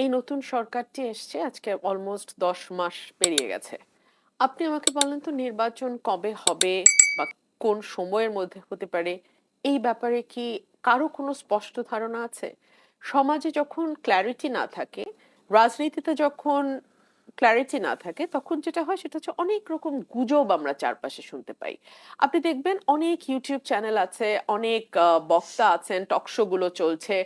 এই নতুন সরকারটি এসছে, আজকে অলমোস্ট দশ মাস পেরিয়ে গেছে। আপনি আমাকে বলেন তো নির্বাচন কবে হবে বা কোন সময়ের মধ্যে হতে পারে? এই ব্যাপারে কি কারও কোনো স্পষ্ট ধারণা আছে? সমাজে যখন ক্ল্যারিটি না থাকে, রাজনীতিতে যখন ক্ল্যারিটি না থাকে, তখন যেটা হয় সেটা হচ্ছে অনেক রকম গুজব আমরা চারপাশে শুনতে পাই। আপনি দেখবেন অনেক ইউটিউব চ্যানেল আছে, অনেক বক্তা আছেন টকশো গুলো চলছে।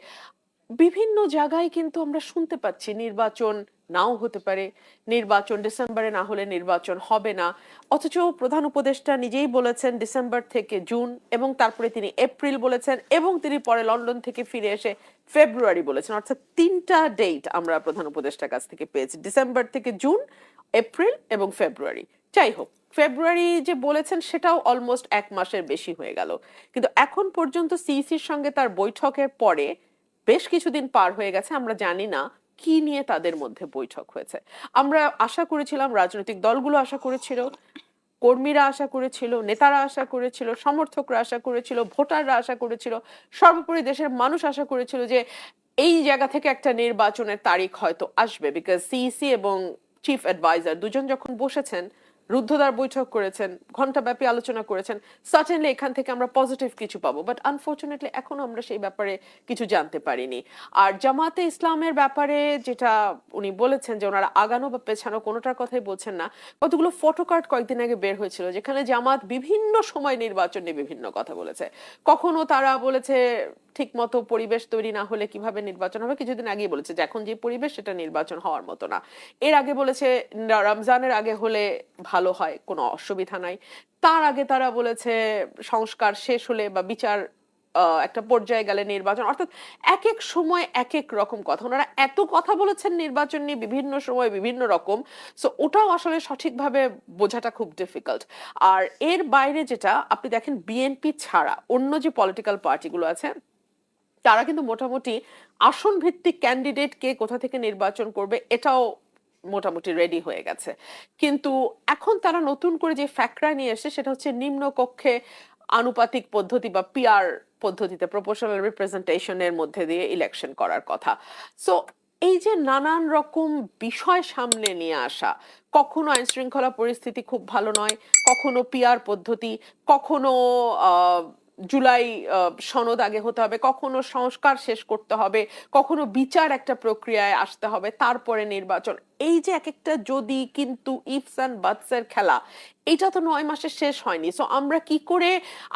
বিভিন্ন জায়গায় কিন্তু আমরা শুনতে পাচ্ছি নির্বাচন নাও হতে পারে, নির্বাচন ডিসেম্বরে না হলে নির্বাচন হবে না। অথচ প্রধান উপদেষ্টা নিজেই বলেছেন ডিসেম্বর থেকে জুন এবং তারপরে তিনি এপ্রিল বলেছেন এবং তিনি পরে লন্ডন থেকে ফিরে এসে ফেব্রুয়ারি বলেছেন। অর্থাৎ তিনটা ডেট আমরা প্রধান উপদেষ্টার কাছ থেকে পেয়েছি, ডিসেম্বর থেকে জুন, এপ্রিল এবং ফেব্রুয়ারি। যাই হোক, ফেব্রুয়ারি যে বলেছেন সেটাও অলমোস্ট এক মাসের বেশি হয়ে গেল। কিন্তু এখন পর্যন্ত সিইসির সঙ্গে তার বৈঠকের পরে বেশ কিছুদিন পার হয়ে গেছে, আমরা জানি না কি নিয়ে তাদের মধ্যে বৈঠক হয়েছে। আমরা আশা করেছিলাম, রাজনৈতিক দলগুলো আশা করেছিল, কর্মীরা আশা করেছিল, নেতারা আশা করেছিল, সমর্থকরা আশা করেছিল, ভোটাররা আশা করেছিল, সর্বোপরি দেশের মানুষ আশা করেছিল যে এই জায়গা থেকে একটা নির্বাচনের তারিখ হয়তো আসবে। বিকজ সিইসি এবং চিফ অ্যাডভাইজার দুজন যখন বসেছেন রুদ্ধদ্বার বৈঠক করেছেন ঘন্টাব্যাপী আলোচনা করেছেন। সার্টেনলি এখান থেকে আমরা পজিটিভ কিছু পাবো বাট আনফর্চুনেটলি এখনও আমরা সেই ব্যাপারে কিছু জানতে পারিনি। আর জামাতে ইসলামের ব্যাপারে যেটা উনি বলেছেন যে ওনারা আগানো বা পেছানো কোনোটার কথাই বলছেন না, কতগুলো ফটোকার্ড কয়েকদিন আগে বের হয়েছিল, যেখানে জামাত বিভিন্ন সময় নির্বাচন নিয়ে বিভিন্ন কথা বলেছে। কখনো তারা বলেছে ঠিক মতো পরিবেশ তৈরি না হলে কীভাবে নির্বাচন হবে? কিছুদিন আগেই বলেছে যে এখন যে পরিবেশ সেটা নির্বাচন হওয়ার মতো না। এর আগে বলেছে রমজানের আগে হলে ভালো হয়, কোনো অসুবিধা নাই। তার আগে তারা বলেছে সংস্কার শেষ হলে বা বিচার একটা পর্যায়ে গেলে নির্বাচন। অর্থাৎ এক এক সময় এক এক রকম কথা। ওনারা এত কথা বলেছেন নির্বাচন নিয়ে বিভিন্ন সময় বিভিন্ন রকম। সো ওটাও আসলে সঠিকভাবে বোঝাটা খুব ডিফিকাল্ট আর এর বাইরে যেটা, আপনি দেখেন বিএনপি ছাড়া অন্য যে পলিটিক্যাল পার্টিগুলো আছে তারা কিন্তু মোটামুটি আসন ভিত্তিক ক্যান্ডিডেট কে কোথা থেকে নির্বাচন করবে, এটাও মোটামুটি রেডি হয়ে গেছে। কিন্তু এখন তারা নতুন করে যে ফ্যাক্টরা নিয়ে এসে সেটা হচ্ছে নিম্ন কক্ষে আনুপাতিক পদ্ধতি বা পিআর পদ্ধতিতে প্রপোর্শনাল রিপ্রেজেন্টেশনের মধ্যে দিয়ে ইলেকশন করার কথা। সো এই যে নানান রকম বিষয় সামনে নিয়ে আসা, কখনো আইন শৃঙ্খলা পরিস্থিতি খুব ভালো নয়, কখনো পিআর পদ্ধতি, কখনো জুলাই সনদ আগে হতে হবে, কখনো সংস্কার শেষ করতে হবে, কখনো বিচার একটা প্রক্রিয়ায় আসতে হবে, তারপরে নির্বাচন। এই যে এক একটা যদি কিন্তু ইফস অ্যান্ড বাটসের খেলা, এটা তো নয় মাসে শেষ হয়নি। সো আমরা কি করে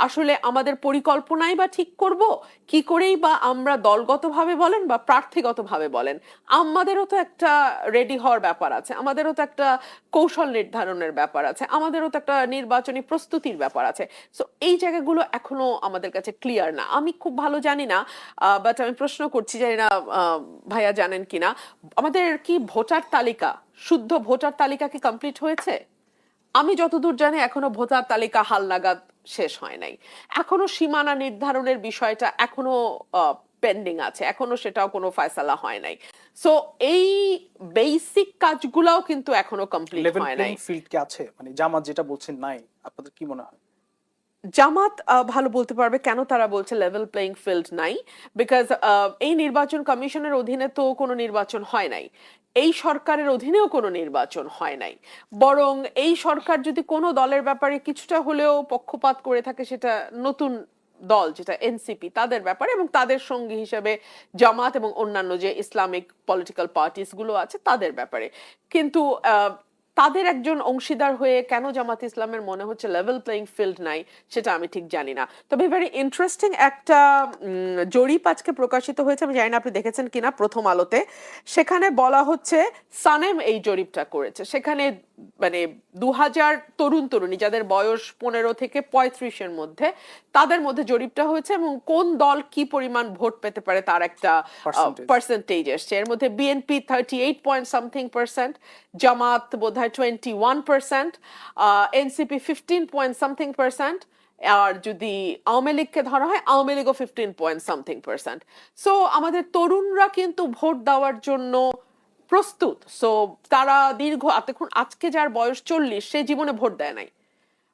আসলে আমাদের পরিকল্পনাই বা ঠিক করব? কি করেই বা আমরা দলগতভাবে বলেন বা প্রার্থীগতভাবে বলেন? আমাদেরও তো একটা রেডি হওয়ার ব্যাপার আছে। আমাদেরও তো একটা কৌশল নির্ধারণের ব্যাপার আছে। আমাদেরও তো একটা নির্বাচনী প্রস্তুতির ব্যাপার আছে। সো এই জায়গাগুলো এখনও আমাদের কাছে ক্লিয়ার না। আমি খুব ভালো জানি না বাট আমি প্রশ্ন করছি, জানি না ভাইয়া জানেন কিনা। আমাদের কি ভোটার তালিকা শুদ্ধ ভোটার তালিকা কি কমপ্লিট হয়েছে? আমি যতদূর জানি এখনও ভোটার তালিকা হালনাগাদ শেষ হয় নাই। এখনও সীমানা নির্ধারণের বিষয়টা এখনও পেন্ডিং আছে। এখনও সেটাও কোনো ফয়সালা হয় নাই। সো এই বেসিক কাজগুলাও কিন্তু এখনও কমপ্লিট হয় নাই। ফিল্ড কি আছে? মানে জামাত যেটা বলছেন নাই আপনাদের কি মনে হয়? জামাত ভালো বলতে পারবে কেন তারা বলছে লেভেল প্লেইং ফিল্ড নাই? বিকজ এই নির্বাচন কমিশনের অধীনে তো কোনো নির্বাচন হয় নাই। এই সরকারের অধীনেও কোনো নির্বাচন হয় নাই। বরং এই সরকার যদি কোনো দলের ব্যাপারে কিছুটা হলেও পক্ষপাত করে থাকে, সেটা নতুন দল, যেটা এনসিপি তাদের ব্যাপারে এবং তাদের সঙ্গী হিসেবে জামাত এবং অন্যান্য যে ইসলামিক পলিটিক্যাল পার্টিসগুলো আছে, তাদের ব্যাপারে। কিন্তু তাদের একজন অংশীদার হয়ে কেন জামাত ইসলামের মনে হচ্ছে লেভেল প্লেয়িং ফিল্ড নাই, সেটা আমি ঠিক জানি না। তবে ভেরি ইন্টারেস্টিং একটা জরিপ আজকে প্রকাশিত হয়েছে, আমি জানি না আপনি দেখেছেন কিনা প্রথম আলোতে। সেখানে বলা হচ্ছে সানেম এই জরিপটা করেছে। সেখানে মানে দু হাজার তরুণ তরুণী যাদের বয়স পনেরো থেকে পঁয়ত্রিশের মধ্যে তাদের মধ্যে জরিপটা হয়েছে এবং কোন দল কি পরিমাণ ভোট পেতে পারে তার একটা পার্সেন্টেজ এসছে। এর মধ্যে BNP thirty eight point something percent Jamaat বোধ হয় twenty one percent NCP fifteen point something percent আর যদি আওয়ামী লীগকে ধরা হয় Awami লীগও fifteen point something percent so আমাদের তরুণরা কিন্তু ভোট দেওয়ার জন্য প্রস্তুত। সো তারা দীর্ঘ দেখুন আজকে যার বয়স চল্লিশ সে জীবনে ভোট দেয় নাই।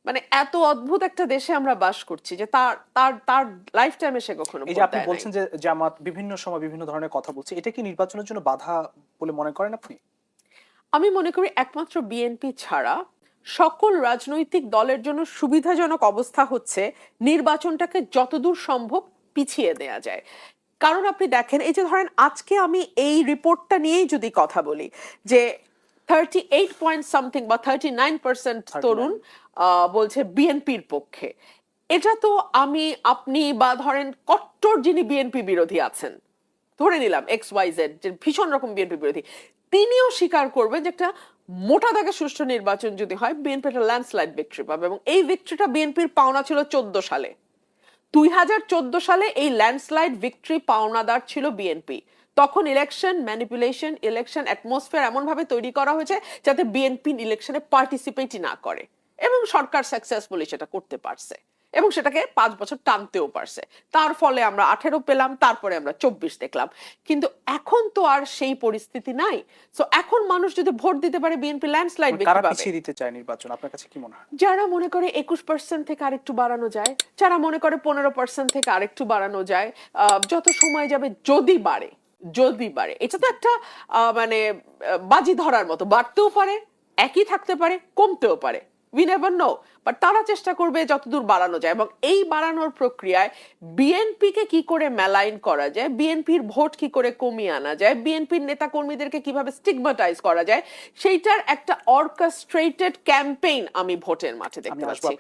মানে এত অদ্ভুত একটা দেশে আমরা বাস করছি যে তার তার তার লাইফ টাইমে সে কখনো এই যে আপনি বলছেন যে জামাত বিভিন্ন সময় বিভিন্ন ধরনের কথা বলছে এটা কি নির্বাচনের জন্য বাধা বলে মনে করেন আপনি? আমি মনে করি একমাত্র বিএনপি ছাড়া সকল রাজনৈতিক দলের জন্য সুবিধাজনক অবস্থা হচ্ছে নির্বাচনটাকে যতদূর সম্ভব পিছিয়ে দেয়া যায়। কারণ আপনি দেখেন এই যে ধরেন আজকে আমি এই রিপোর্টটা নিয়েই যদি কথা বলি যে থার্টি এইট পয়েন্ট সামথিং বা থার্টি নাইন পার্সেন্ট তরুণ বলছে বিএনপির পক্ষে। এটা তো আমি আপনি বা ধরেন কট্টর যিনি বিএনপি বিরোধী আছেন ধরে নিলাম এক্স ওয়াই জেড যে ভীষণ রকম বিএনপি বিরোধী তিনিও স্বীকার করবেন যে একটা মোটা দাগে সুষ্ঠু নির্বাচন যদি হয় বিএনপি একটা ল্যান্ডস্লাইড ভিক্টরি পাবে এবং এই ভিক্টরিটা বিএনপির পাওনা ছিল চোদ্দ সালে। দুই হাজার চোদ্দ সালে এই ল্যান্ডস্লাইড ভিক্টরি পাওনাদার ছিল বিএনপি তখন ইলেকশন ম্যানিপুলেশন ইলেকশন অ্যাটমসফিয়ার এমন ভাবে তৈরি করা হয়েছে যাতে বিএনপি ইলেকশনে পার্টিসিপেটই না করে এবং সরকার সাকসেসফুলি সেটা করতে পারছে। এবং সেটাকে পাঁচ বছর টানতেও পারছে। তার ফলে আমরা আঠেরো পেলাম তারপরে আমরা চব্বিশ দেখলাম। কিন্তু এখন তো আর সেই পরিস্থিতি নাই। সো এখন মানুষ যদি ভোট দিতে পারে বিএনপি ল্যান্ডস্লাইড পিছিয়ে দিতে চায় নির্বাচন আপনার কাছে কি মনে হয়? যারা মনে করে একুশ পার্সেন্ট থেকে আরেকটু বাড়ানো যায় যারা মনে করে পনেরো পার্সেন্ট থেকে আরেকটু বাড়ানো যায় আহ, যত সময় যাবে যদি বাড়ে যদি বাড়ে এটা তো একটা আহ, মানে বাজি ধরার মতো। বাড়তেও পারে একই থাকতে পারে কমতেও পারে। উই নেভার নো বাট তারা চেষ্টা করবে যতদূর বাড়ানো যায়। এবং এই বাড়ানোর প্রক্রিয়ায় বিএনপিকে কি করে মেলাইন করা যায় বিএনপির ভোট কি করে কমিয়ে আনা যায় বিএনপির নেতা কর্মীদেরকে কীভাবে স্টিগমাটাইজ করা যায় সেইটার একটা অর্কাস্ট্রেটেড ক্যাম্পেইন আমি ভোটের মাঠে দেখতে পাচ্ছি।